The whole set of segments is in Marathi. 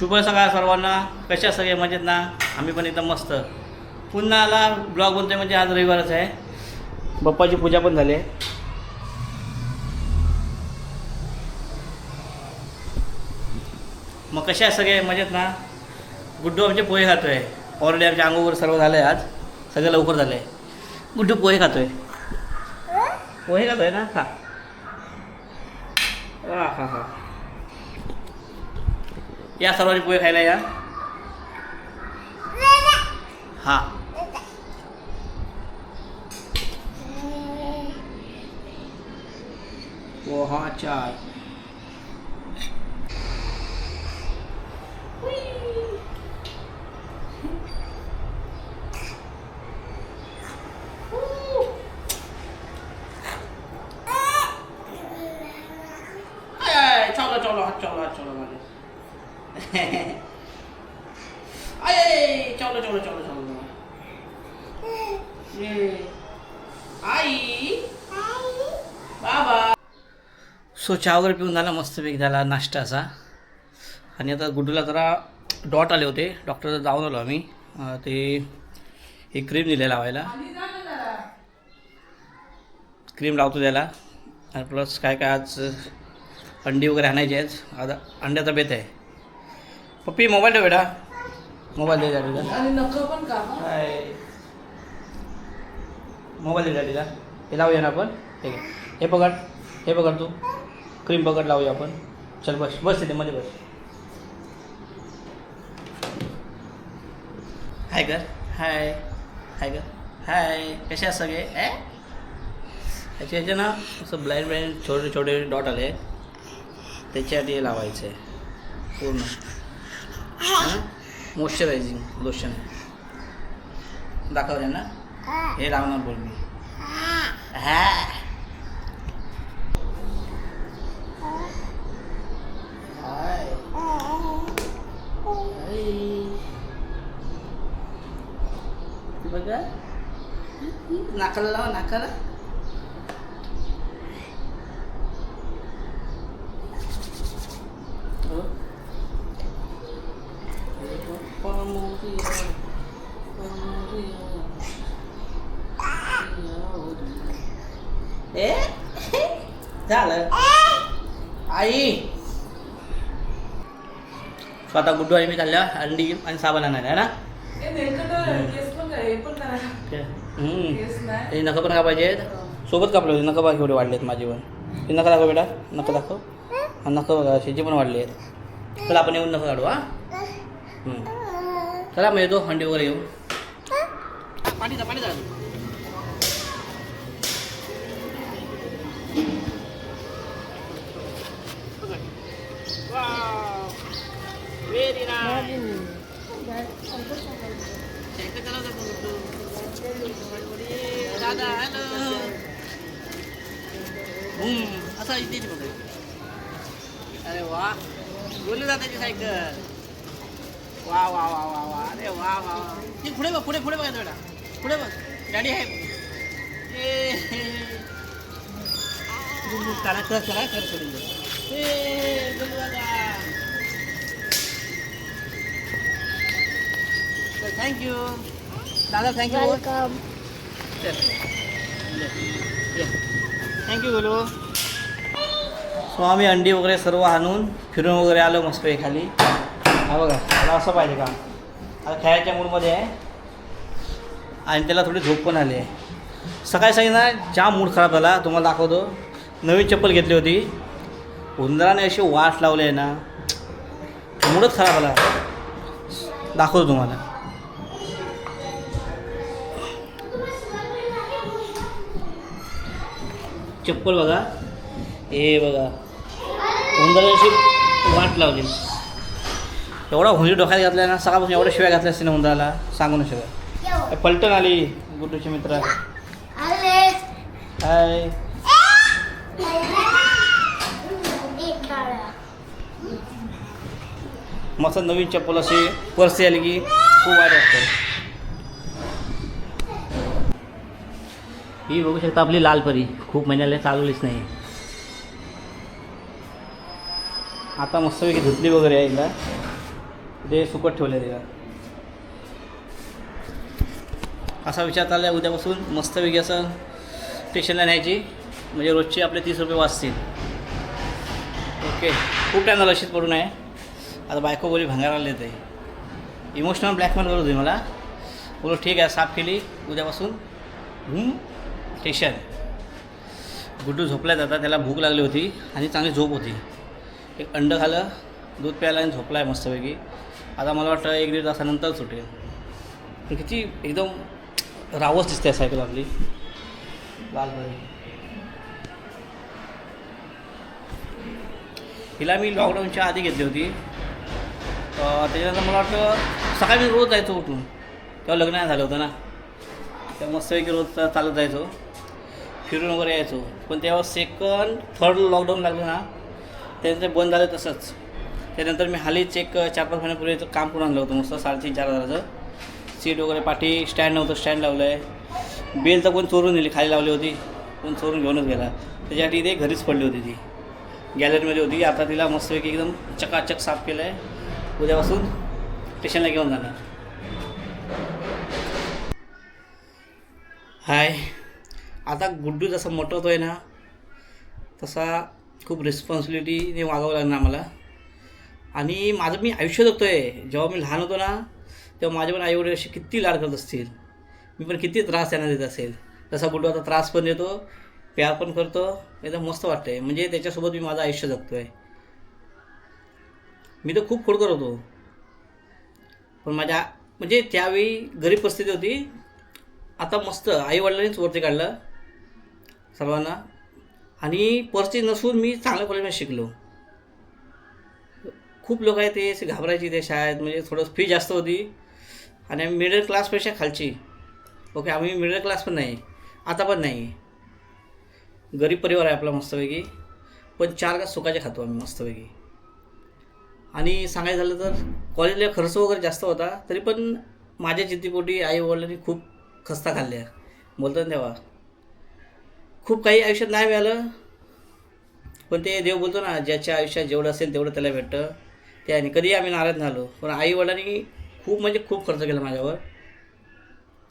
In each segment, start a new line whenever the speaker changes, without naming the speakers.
शुभ सकाळ सर्वांना. कशा सगळे? मजेत ना? आम्ही पण एकदम मस्त. पुन्हा आला ब्लॉग बनतोय म्हणजे आज रविवारच आहे. बाप्पाची पूजा पण झाली आहे. मग कशा आहे सगळे? मजेत ना? गुड्डू आमचे पोहे खातोय. ऑलरेडी आमच्या अंगोवर सर्व झालं आहे आज. सगळं लवकर झालं आहे गुड्डू पोहे खातोय. पोहे खातोय ना? खा. हा हा हा. या सर्वांनी पोहे खायला या हा पोहा चाय आय, आय, चलो चलो हात चलो हात चलो बाबा सो चहा वगैरे पिऊन झाला मस्तपैकी झाला नाश्ता असा आणि आता गुड्डूला जरा डॉट आले होते डॉक्टर जाऊन आलो आम्ही ते एक क्रीम दिले लावायला क्रीम लावतो त्याला आणि प्लस काय काय आज अंडी वगैरे आणायची आहेत आता अंड्याचा बेत आहे पप्पी मोबाईल ठेव बेटा. मोबाईल दे डॅडीला
आणि नख पण का
काय मोबाईल दे डॅडीला हे लावूया ना आपण. ठीक आहे हे पकड. हे पकड तू. क्रीम पकड लावूया आपण. चल बस. बस तिथे मध्ये बस. हाय कर हाय हाय कर हाय कसे आहात सगळे? ए? याचे याचे ना असं ब्लाइंड ब्लाइंड छोटे छोटे डॉट आले. त्याच्यासाठी हे लावायचं आहे पूर्ण. मॉइश्चरायझिंग लोशन दाखव ना हे लावणार बोल मी हा हाय. हाय. बघा नाकाला लावा नाकाला हो. पप्पा मोरया, पप्पा मोरया. ए झालं आई स्वतः गुड्डू आणि मी चालल्या अंडी आणि साबण आणायला आहे ना
हे
नखं पण कापायचे सोबत कापले होते नखं बघा केवढे वाढले आहेत माझे पण हे नखं दाखव बेटा नखं दाखव नखं बघा शेची पण वाढली आहेत चला आपण येऊन नखं काढू हा. चला मग येतो अंडी वगैरे येऊ पाणी जा पाणी जा. व्हेरी दादा हॅलो असा इथे अरे वा. बोलू दादाची सायकल. वा वा वा वा वा. अरे वा वा वा. ती पुढे बघ पुढे पुढे बघायचं बेटा पुढे बघ. गाडी आहे. ए. गुल्लू करा कर सोडून थँक्यू दादा thank you
welcome
thank you बोलू सो आम्ही अंडी वगैरे सर्व आणून फिरून वगैरे आलो मस्त खाली हा बघा मला असं पाहिजे का? आता खेळायच्या मूडमध्ये आहे. आणि त्याला थोडी झोप पण आली आहे. सकाळी सकाळी ना जाम मूड खराब झाला तुम्हाला दाखवतो. नवीन चप्पल घेतली होती. उंदराने अशी वाट लावली आहे ना मूडच खराब झाला. दाखवतो तुम्हाला. चप्पल बघा. हे बघा. उंदराने अशी वाट लावली. एवढा हुंडी डोक्यात घातला ना सकाळपासून एवढ्या शिवाय घातल्या असते ना उंदराला सांगू नाही शकत पलटण आली गुड्डूची मित्र. हाय. मस्त नवीन चप्पल अशी परसी आली की खूप वाईट वाटतं ही बघू शकता आपली लाल परी. खूप महिन्याला चालवलीच नाही. आता मस्तपैकी धुतली वगैरे आहे ते सुकट ठेवले तिला असा विचार चालला आहे उद्यापासून. मस्तपैकी असं स्टेशनला न्यायची. म्हणजे रोजचे आपले तीस रुपये वाचतील. ओके. खूप टाईम झाला अशीच पडून आहे आता बायको बोली भंगाराला येते इमोशनल ब्लॅकमेल करत होती मला. बोलो ठीक आहे साफ केली उद्यापासून. स्टेशन गुड्डू झोपला जाता त्याला भूक लागली होती आणि चांगली झोप होती. एक अंड खालं दूध प्यायला आणि झोपला आहे मस्तपैकी आता मला वाटतं एक दीड तासानंतर सुटेल. किती एकदम रावच दिसते सायकल आपली. लालपरी हिला मी लॉकडाऊनच्या आधी घेतली होती. त्याच्यानंतर मला वाटतं सकाळी मी रोज जायचो उठून. तेव्हा लग्न नाही झालं होतं ना. तेव्हा मस्तपैकी रोज चालत जायचो. फिरून वगैरे यायचो. पण तेव्हा सेकंड थर्ड लॉकडाऊन लागलं ना. त्यांचं बंद झालं तसंच. त्यानंतर मी हालीच एक चार पाच महिन्यापूर्वी काम करून आणलं होतं मस्त साडेतीन चार हजाराचं. सीट वगैरे पाठी स्टँड नव्हतं स्टँड लावलं आहे बेल तर कोण चोरून दिली खाली लावली होती. कोण चोरून घेऊनच गेला. त्याच्यासाठी ते घरीच पडली होती ती. गॅलरीमध्ये होती. आता तिला मस्तपैकी एकदम चकाचक साफ केलं आहे उद्यापासून स्टेशनला घेऊन जाणार. हाय. आता गुड्डू जसं मोठं होतो आहे ना तसा खूप रिस्पॉन्सिबिलिटीने वागावं लागणार आम्हाला. आणि माझं मी आयुष्य जगतो आहे जेव्हा मी लहान होतो ना तेव्हा माझे पण आईवडील असे किती लाड करत असतील. मी पण किती त्रास त्यांना देत असेल. तसा बोलतो आता त्रास पण देतो प्यार पण करतो एकदम मस्त वाटतं आहे म्हणजे त्याच्यासोबत मी माझं आयुष्य जगतो आहे मी तर खूप खोडकर होतो. पण माझ्या म्हणजे त्यावेळी गरीब परिस्थिती होती. आता मस्त आईवडिलांनीच वरती काढलं सर्वांना. आणि परिस्थिती नसून मी चांगल्या कॉलेजमध्ये शिकलो. खूप लोक आहेत ते असे घाबरायची ते शाळेत म्हणजे थोडं फी जास्त होती. आणि आम्ही मिडल क्लासपेक्षा खालची. ओके आम्ही मिडल क्लास पण नाही. आता पण नाही. गरीब परिवार आहे आपला मस्तपैकी. पण चार का सुखाचे खातो आम्ही मस्तपैकी. आणि सांगायचं झालं तर कॉलेजला खर्च वगैरे जास्त होता तरी पण माझ्या चित्तीपोटी आई वडिलांनी खूप खस्ता खाल्ल्या. बोलतात ना तेव्हा. खूप काही आयुष्यात नाही मिळालं. पण ते देव बोलतो ना ज्याच्या आयुष्यात जेवढं असेल तेवढं त्याला भेटतं. त्याने कधी आम्ही नाराज झालो. पण आई वडिलांनी खूप म्हणजे खूप खर्च केला माझ्यावर.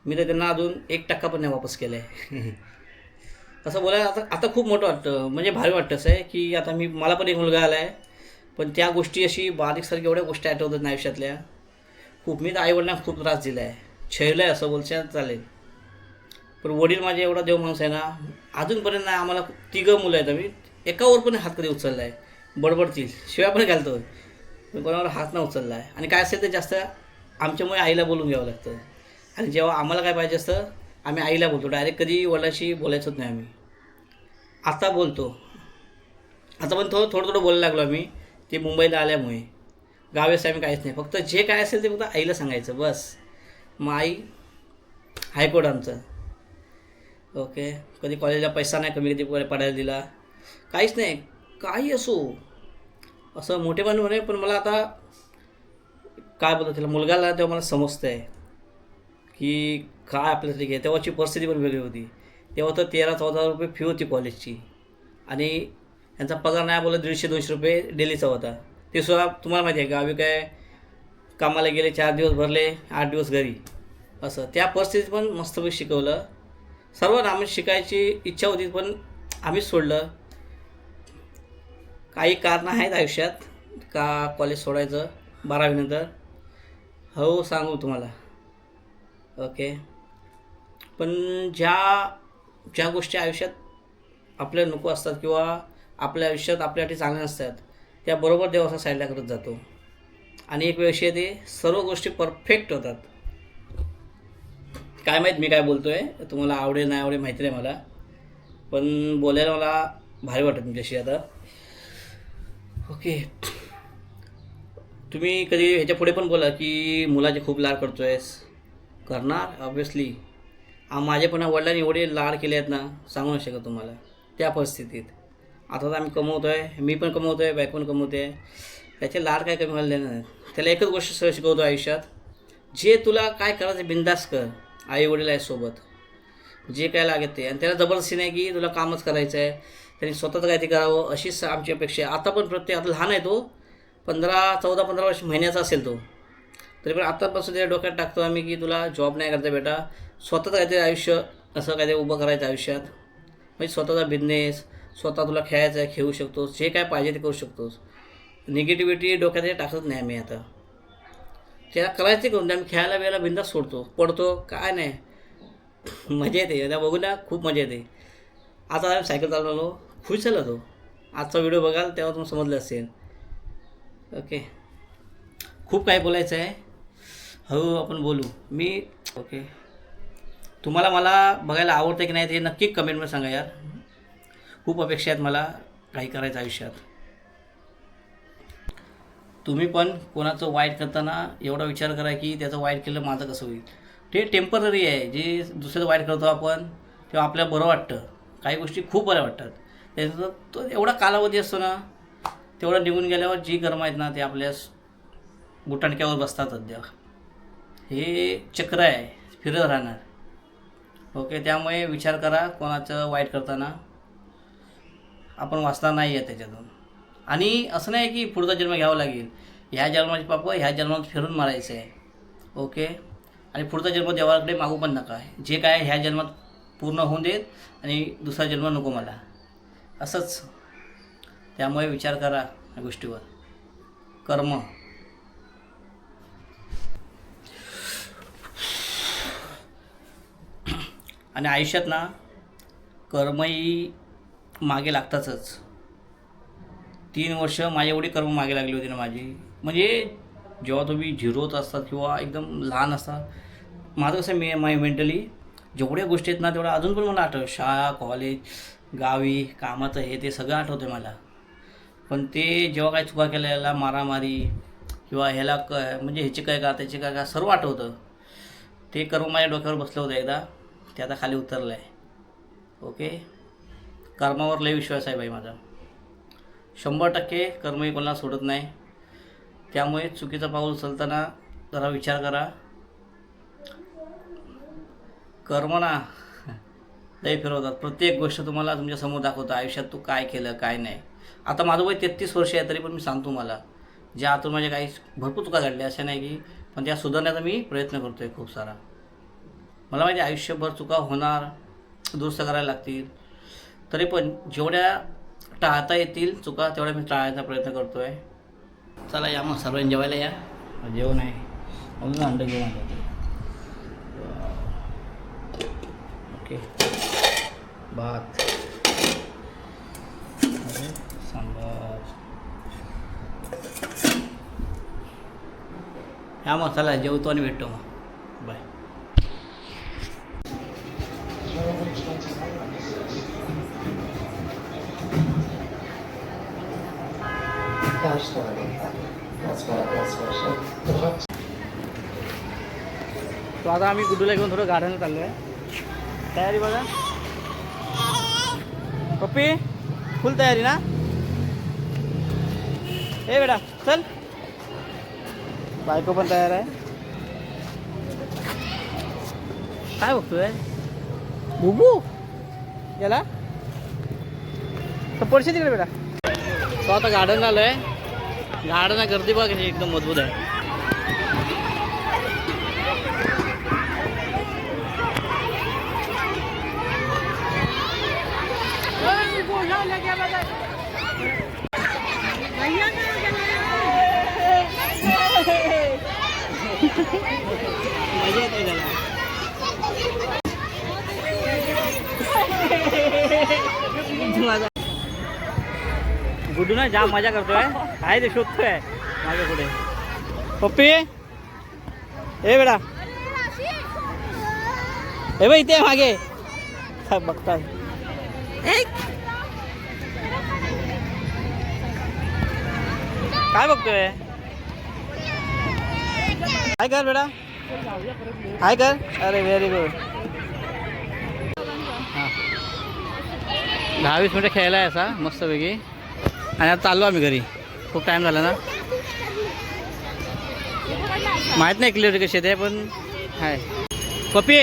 मी तर त्यांना अजून एक टक्का पण नाही वापस केला आहे असं बोलायला आता आता खूप मोठं वाटतं. म्हणजे भारी वाटतं असं आहे की आता मी मला पण एक मुलगा आला आहे पण त्या गोष्टी अशी बारीकसारखी एवढ्या गोष्टी आठवतात ना आयुष्यातल्या. खूप मी तर आईवडिलांना खूप त्रास दिला आहे छळलं आहे असं बोलच्या चालेल. पण वडील माझे एवढा देव माणूस आहे ना अजूनपर्यंत नाही आम्हाला तिघं मुलं आहेत आम्ही. एकावर पण हात कधी उचलला आहे बडबडतील. शिवाय पण घालतो मी कोणावर हात ना उचलला आहे आणि काय असेल ते जास्त आमच्यामुळे आईला बोलून घ्यावं लागतं. आणि जेव्हा आम्हाला काय पाहिजे असतं आम्ही आईला बोलतो. डायरेक्ट कधी वडिलाशी बोलायचंच नाही आम्ही. आता बोलतो. आता पण थोडं थोडं थोडं बोलायला लागलो आम्ही. ते मुंबईला आल्यामुळे. गावेस आम्ही काहीच नाही. फक्त जे काय असेल ते फक्त आईला सांगायचं. बस. मग आई हायकोर्ट आमचं. ओके. कधी कॉलेजला पैसा नाही कमी कधी पडायला दिला. काहीच नाही. काही असो. असं मोठेपण म्हणे पण मला आता काय बोलतो त्याला मुलगाला तेव्हा मला समजतं आहे की काय आपल्यासाठी घ्या तेव्हाची परिस्थिती पण वेगळी होती. तेव्हा तर तेरा चौदा रुपये फी होती कॉलेजची आणि यांचा पगार नाही बोलला दीडशे दोनशे रुपये डेलीचा होता. ते सुद्धा तुम्हाला माहिती आहे गावी काय कामाला गेले चार दिवस भरले आठ दिवस घरी. असं. त्या परिस्थितीत पण मस्तपैकी शिकवलं. सर्व आम्ही शिकायची इच्छा होती पण आम्हीच सोडलं. काही कारणं आहेत आयुष्यात. का कॉलेज सोडायचं? बारावीनंतर हो सांगू तुम्हाला. ओके पण ज्या ज्या गोष्टी आयुष्यात आपल्याला नको असतात किंवा आपल्या आयुष्यात आपल्यासाठी चांगल्या नसतात त्या बरोबर देव असा साईडला करत जातो. आणि एक वेळ ते सर्व गोष्टी परफेक्ट होतात. काय माहीत मी काय बोलतो आहे तुम्हाला आवडेल नाही आवडेल माहिती नाही मला. पण बोलायला मला भारी वाटत तुमच्याशी आता. ओके. तुम्ही कधी ह्याच्या पुढे पण बोला की मुलाचे खूप लाड करतो आहेस करणार ऑब्वियसली माझे पण वडिलांनी एवढे लाड केले आहेत ना सांगू नाही शकत तुम्हाला. त्या परिस्थितीत. आता तर आम्ही कमवतो आहे मी पण कमवतो आहे बायको पण कमवते. आहे त्याचे लाड काय कमी व्हायला नाही त्याला एकच गोष्ट स- शिकवतो आयुष्यात. जे तुला काय करायचं बिंदास कर. आई वडील आहे सोबत. जे काय लागेल ते. आणि त्याला जबरदस्ती नाही की तुला कामच करायचं आहे त्यांनी स्वतःच काय ते करावं अशीच आमची अपेक्षा आहे. आता पण प्रत्येक आता लहान आहे तो. पंधरा चौदा पंधरा वर्ष महिन्याचा असेल तो. तरी पण आत्तापासून त्या डोक्यात टाकतो आम्ही की तुला जॉब नाही करता बेटा. स्वतःचं काहीतरी आयुष्य असं काहीतरी उभं करायचं आयुष्यात. म्हणजे स्वतःचा बिझनेस स्वतः तुला खेळायचं आहे खेळू शकतोस जे काय पाहिजे ते करू शकतोस. निगेटिव्हिटी डोक्यात टाकत नाही आम्ही आता. त्याला करायचं करून आम्ही खेळायला वेळेला बिंदा सोडतो. पडतो काय नाही. मजा येते. त्या बघू ना खूप मजा येते. आता आम्ही सायकल चालवलो खुश झाला तो. आजचा व्हिडिओ बघाल तेव्हा तुम्हाला समजलं असेल. ओके खूप काही बोलायचं आहे. हळू आपण बोलू. मी ओके तुम्हाला मला बघायला आवडतं की नाही ते नक्की कमेंटमध्ये सांगा यार. खूप अपेक्षा आहेत मला काही करायचं आयुष्यात. तुम्ही पण कोणाचं वाईट करताना एवढा विचार करा की त्याचं वाईट केलं माझं कसं होईल. ते टेंपररी आहे. जे दुसऱ्याचं वाईट करतो आपण तेव्हा आपल्याला बरं वाटतं. काही गोष्टी खूप बऱ्या वाटतात. त्याचं तो एवढा कालावधी असतो ना तेवढं निघून गेल्यावर जी कर्म आहेत ना ते आपल्या गुटाणक्यावर बसतात अद्या हे चक्र आहे फिरत राहणार. ओके त्यामुळे विचार करा कोणाचं वाईट करताना. आपण वाचणार नाही आहे त्याच्यातून. आणि असं नाही की पुढचा जन्म घ्यावा लागेल. ह्या जन्माचे पाप ह्या जन्मात फिरून मारायचं आहे. ओके? आणि पुढचा जन्म देवाकडे मागू पण नका. जे काय ह्या जन्मात पूर्ण होऊन देत आणि दुसरा जन्म नको मला. असंच. त्यामुळे विचार करा या गोष्टीवर. कर्म. आणि आयुष्यात ना कर्मही मागे लागतातच. तीन वर्ष माझ्या एवढी कर्म मागे लागली होती ना माझी. म्हणजे जेव्हा तुम्ही झिरोत असतात किंवा एकदम लहान असतात माझं कसं मी माय मेंटली जेवढ्या गोष्टी आहेत ना तेवढ्या अजून पण मला आठवतं शाळा कॉलेज गावी कामाचं हे ते सगळं आठवतं मला. पण ते जेव्हा काय चुका केल्या याला मारामारी किंवा ह्याला क म्हणजे ह्याचे काय का त्याचे काय का सर्व आठवतं. ते कर्म माझ्या डोक्यावर बसलं होतं एकदा. ते आता खाली उतरलं आहे ओके? कर्मावर लय विश्वास आहे बाई माझा. शंभर टक्के कर्मही कोणाला सोडत नाही. त्यामुळे चुकीचं पाऊल उचलताना जरा विचार करा. कर्म ना लय फिरवतात. प्रत्येक गोष्ट तुम्हाला तुमच्यासमोर दाखवतं आयुष्यात तू काय केलं काय नाही. आता माझं वय तेहतीस वर्ष आहे तरी पण मी सांगतो मला ज्या आतून माझ्या काही भरपूर चुका घडल्या अशा नाही की पण त्या सुधारण्याचा मी प्रयत्न करतो आहे खूप सारा. मला माहिती आयुष्यभर चुका होणार दुरुस्त करायला लागतील. तरी पण जेवढ्या टाळता येतील चुका तेवढ्या मी टाळायचा प्रयत्न करतो आहे चला या मग सर्वांनी जेवायला या. जेवण आहे. म्हणून अंड घेऊन आलं ओके भात. सांबार. या मग चला जेवतो आणि भेटतो मग. बाय. तो आता आम्ही गुड्डूला घेऊन थोडं गार्डनला चाललो आहे तयारी बघा. पप्पी फुल तयारी ना? ए बेटा चल. बायको पण तयार आहे. काय बघतोय? बुबू? याला? तर पडशील तिकडे बेटा. तो आता गार्डनला आलो आहे गार्डनला गर्दी बघा एकदम मजबूत आहे मजा येते त्याला गुड्डू ना जाम मजा करतोय. आहे ते शोधतोय. माझ्या पुढे. पप्पी? ए बेडा ए बाई इथे मागे. बघताय. काय बघतोय? काय कर बेडा हाय कर. अरे व्हेरी गुड दहा वीस मिनटं खेळायला आहे असा मस्तपैकी. आणि आता चाललो आम्ही घरी. खूप टाईम झाला ना? माहीत नाही क्लिअर कशी ते पण हाय. पप्पी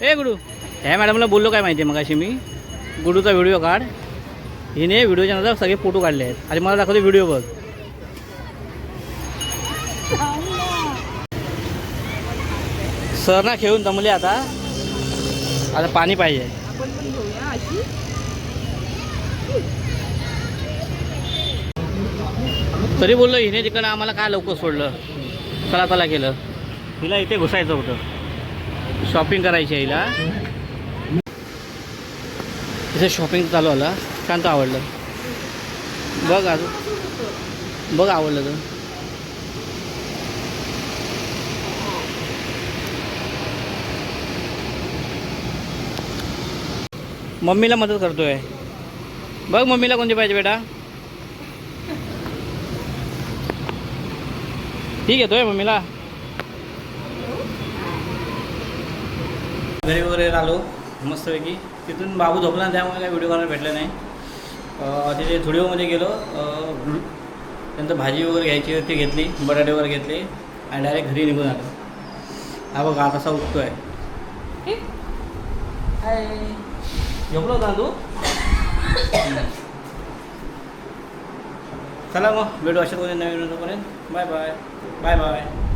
ए गुडू. ह्या मॅडमला बोललो काय माहिती आहे मग अशी मी? गुडूचा व्हिडिओ काढ. हिने व्हिडिओच्या नंतर सगळे फोटो काढले आहेत. आणि मला दाखवतो व्हिडिओ बघ. सर ना खेळून दमले आता. आता पाणी पाहिजे. तरी बोललो हिने तिकडं आम्हाला काय लवकर सोडलं? चला चला केलं. हिला इथे घुसायचं होतं. शॉपिंग करायची आहे हिला. तिथे शॉपिंग चालू आला शांत आवडलं. बघ अजून बघ आवडलं तर. मम्मीला मदत करतोय. बघ मम्मीला कोणती पाहिजे बेटा. ठीक येतोय मम्मीला. घरी वगैरे आलो मस्तपैकी. तिथून बाबू झोपला ना, त्यामुळे काही व्हिडिओ करायला भेटले नाही. अं, तिथे झुडिओमध्ये गेलो. अं, ग्रु- नंतर भाजी वगैरे घ्यायची होती ती घेतली बटाटे वगैरे घेतले आणि डायरेक्ट घरी निघून आलो. हा बघा आता असा उठतोय. हाय. झोपला होता तू? चला मग भेटू अशा कोणी नवीन पर्यंत बाय बाय बाय बाय